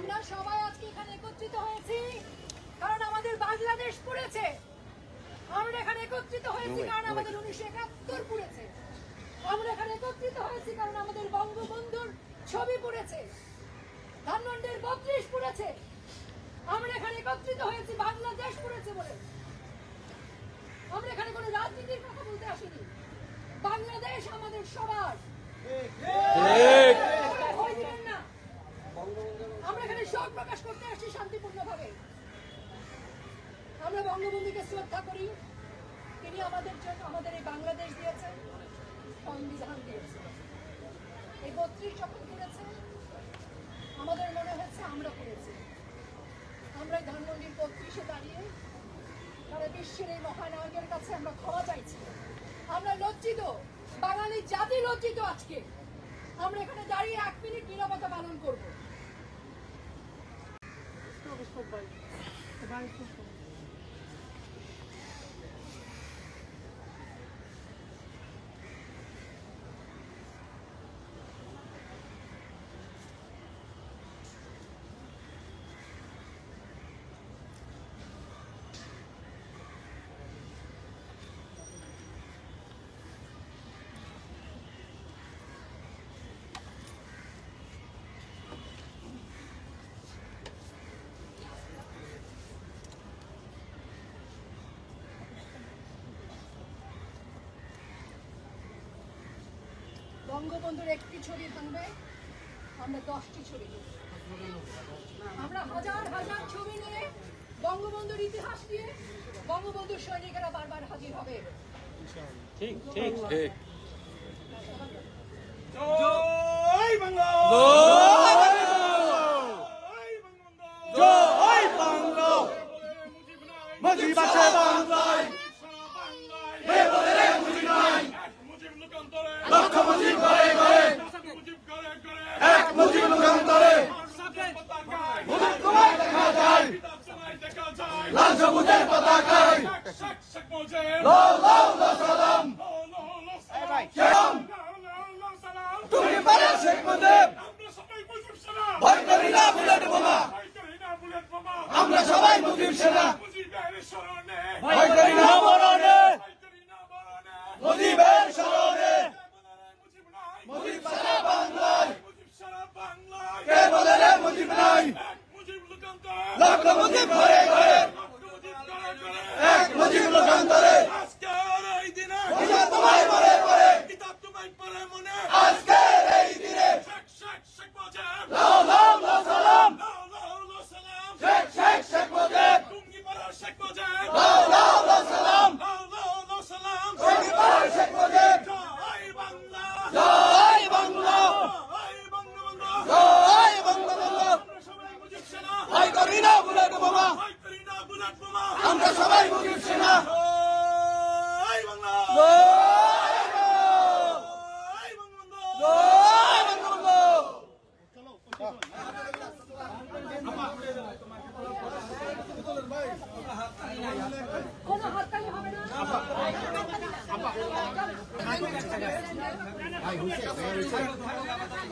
আমরা সবাই আজকে এখানে একত্রিত হয়েছি কারণ আমাদের বাংলাদেশ পুড়েছে। আমরা এখানে একত্রিত হয়েছি কারণ আমাদের উনিশশো একাত্তর পুড়েছে। আমরা এখানে একত্রিত হয়েছি কারণ আমাদের বঙ্গবন্ধুর ছবি পুড়েছে। ধানমন্ডির বত্রিশ পুড়েছে। আমরা এখানে একত্রিত হয়েছি বাংলাদেশ পুড়েছে বলে। আমরা এখানে কোনো রাজনীতির কথা বলতে আসিনি। বাংলাদেশ আমাদের সবার দিবেন না আমরা এখানে শোক প্রকাশ করতে আসছি শান্তিপূর্ণভাবে আমরা বঙ্গবন্ধুকে শ্রদ্ধা করি। তিনি আমাদের জন্য আমাদের এই বাংলাদেশ দিয়েছেন, সংবিধান দিয়েছেন। এই বত্রিশ যখন করেছে আমাদের মনে হচ্ছে আমরা করেছি। আমরা ধানমন্ডির বত্রিশে দাঁড়িয়ে সারা বিশ্বের এই মহানায়কের কাছে আমরা ক্ষমা চাইছি। আমরা লজ্জিত, বাঙালি জাতি লজ্জিত আজকে। আমরা এখানে দাঁড়িয়ে এক মিনিট নিরবতা পালন করব। বঙ্গবন্ধুর একটি ছবি ভাঙবে আমরা দশটি ছবি আমরা হাজার হাজার ছবি নিয়ে বঙ্গবন্ধুর ইতিহাস নিয়ে বঙ্গবন্ধুর সৈনিকেরা বারবার হাজির হবে। ঠিক ঠিক। ঠিক। জয় বাংলা! জয়! বাংলা! মুজিব আছে বাংলায় হে বলে রে মুজিব নাই মুজিব লোকান্তরে লক্ষ মুজিব করে করে মুজিব করে করে এক মুজিব যুগান্তরে সাথে পতাকায় মুজিব তোমায় দেখা যায় কিতাব সবাই দেখা যায় লাল সবুজের পতাকায় শেখ শেখ মুজিব লো লো লো সালাম লো লো লো সালাম সালাম লো লো লো সালাম তুমি পারে শেখ মুজিব আমরা সবাই মুজিব সেনা ভয় করি না বুলেট বোমা ভয় করি না বুলেট বোমা আমরা সবাই মুজিব সেনা মুজিবের স্মরণে ভয় করি না মরণে ভয় করি না মরণে মুজিবের স্মরণে মুজিব নাই মুজিব সারা বাংলায় মুজিব সারা বাংলায় কে বলে রে মুজিব নাই এক মুজিব লোকান্তরে লক্ষ করি না বুলেট বোমা। আমরা সবাই মুজিব সেনা। জয় বাংলা জয় জয় বঙ্গবন্ধু জয় বঙ্গবন্ধু কোনো হাততালি হবে না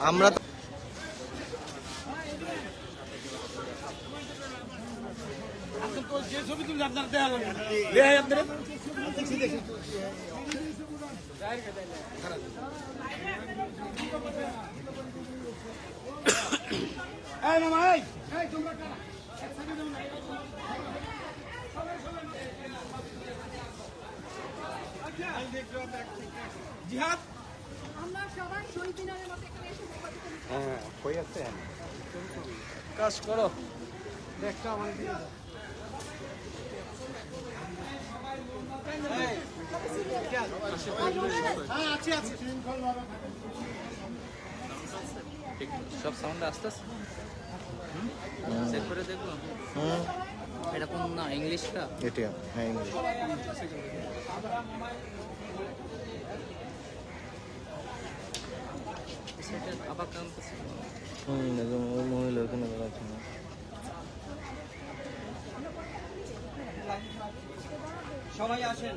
আমরা তো যে ছবি তুলে আপনার দেওয়া লাগবে দেয় আপনারা এই মামা এই। জিহাদ। আমরা সবাই শহীদ মিনারের মতো এখানে এসে হ্যাঁ কই কাজ করো। সব সাউন্ড আস্তে আস্তে চেক করে দেখব। হুম। এটা কোন না ইংলিশটা? এটা হ্যাঁ ইংলিশ। সেটা আবার কারণ হুম একদম ওই মহিলা ওখানে বেড়াচ্ছে না। চলো চলেন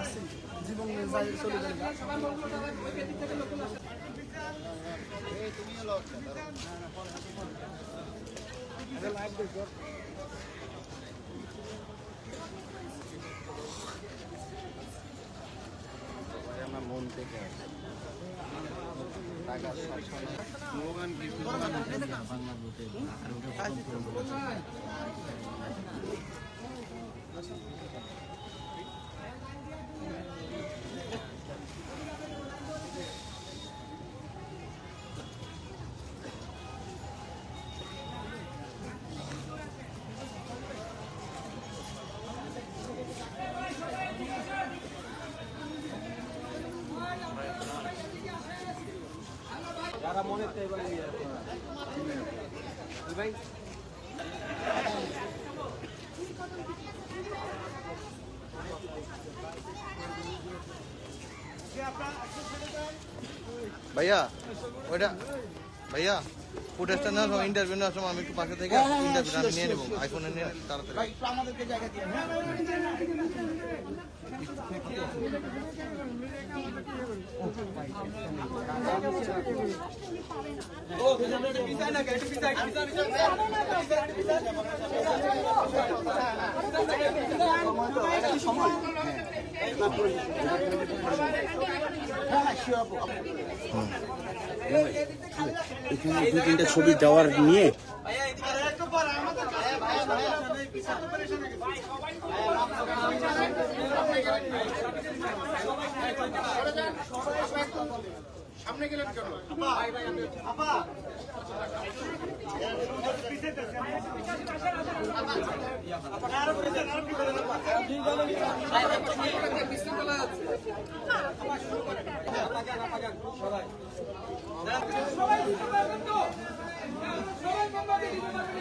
আসছেন জীবন যাই চলে যাই আমার মন থেকে। টাকা স্লোগান ভাইয়া ওইটা ভাইয়া ফুটেজটা না ইন্টারভিউ নেওয়ার সময় আমি একটু পাশে থেকে ইন্টারভিউ আমি নিয়ে নেব আইফোনে নিয়ে তাড়াতাড়ি। এখানে দু তিনটা ছবি দেওয়ার নিয়ে এত গরমের ভিতরে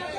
এই